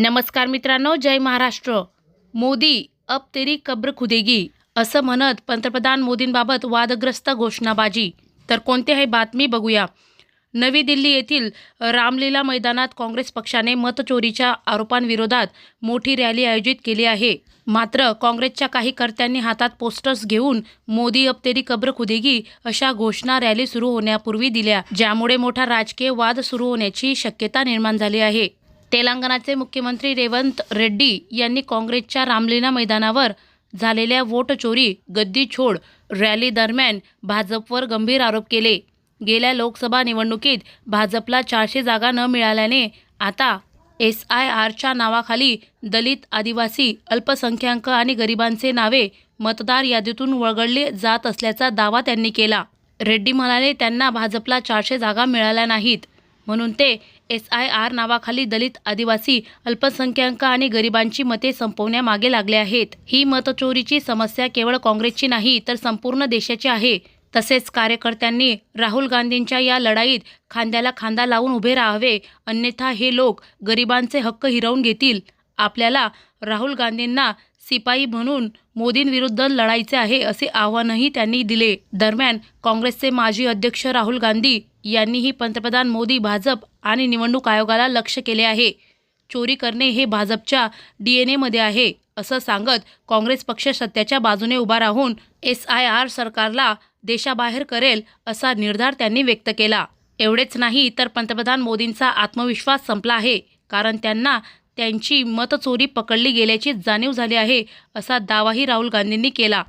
नमस्कार मित्रांनो जय महाराष्ट्र. मोदी अब तेरी कब्र खुदेगी. असं म्हणत पंतप्रधान मोदींबाबत वादग्रस्त घोषणाबाजी. तर कोणती आहे बातमी? बघूया. नवी दिल्ली येथील रामलीला मैदानात काँग्रेस पक्षाने मतचोरीच्या आरोपांविरोधात मोठी रॅली आयोजित केली आहे. मात्र काँग्रेसच्या काही कर्त्यांनी हातात पोस्टर्स घेऊन मोदी अपतेरी कब्र खुदेगी अशा घोषणा रॅली सुरू होण्यापूर्वी दिल्या ज्यामुळे मोठा राजकीय वाद सुरू होण्याची शक्यता निर्माण झाली आहे. तेलंगणाचे मुख्यमंत्री रेवंत रेड्डी यांनी काँग्रेसच्या रामलीला मैदानावर झालेल्या वोट चोरी गद्दी छोड रॅली दरम्यान भाजपवर गंभीर आरोप केले. गेल्या लोकसभा निवडणुकीत भाजपला चारशे जागा न मिळाल्याने आता एस आय आरच्या नावाखाली दलित आदिवासी अल्पसंख्याक आणि गरिबांचे नावे मतदार यादीतून वगळले जात असल्याचा दावा त्यांनी केला. रेड्डी म्हणाले त्यांना भाजपला चारशे जागा मिळाल्या नाहीत. म्हणून ते एस आय आर नावाखाली दलित आदिवासी अल्पसंख्याक आणि गरिबांची मते संपवण्यामागे लागले आहेत. ही मतचोरीची समस्या केवळ काँग्रेसची नाही तर संपूर्ण देशाची आहे. तसेच कार्यकर्त्यांनी राहुल गांधींच्या या लढाईत खांद्याला खांदा लावून उभे राहावे अन्यथा हे लोक गरिबांचे हक्क हिरावून घेतील. आपल्याला राहुल गांधींना सिपाई म्हणून मोदींविरुद्ध लढायचे आहे असे आव्हानही त्यांनी दिले. दरम्यान काँग्रेसचे माजी अध्यक्ष राहुल गांधी यांनीही पंतप्रधान मोदी भाजप आणि निवडणूक आयोगाला लक्ष केले आहे. चोरी करणे हे भाजपच्या डी एन एमध्ये आहे असं सांगत काँग्रेस पक्ष सत्याच्या बाजूने उभा राहून एस आय आर सरकारला देशाबाहेर करेल असा निर्धार त्यांनी व्यक्त केला. एवढेच नाही तर पंतप्रधान मोदींचा आत्मविश्वास संपला आहे कारण त्यांना त्यांची मतचोरी पकडली गेल्याची जाणीव झाली आहे असा दावाही राहुल गांधींनी केला.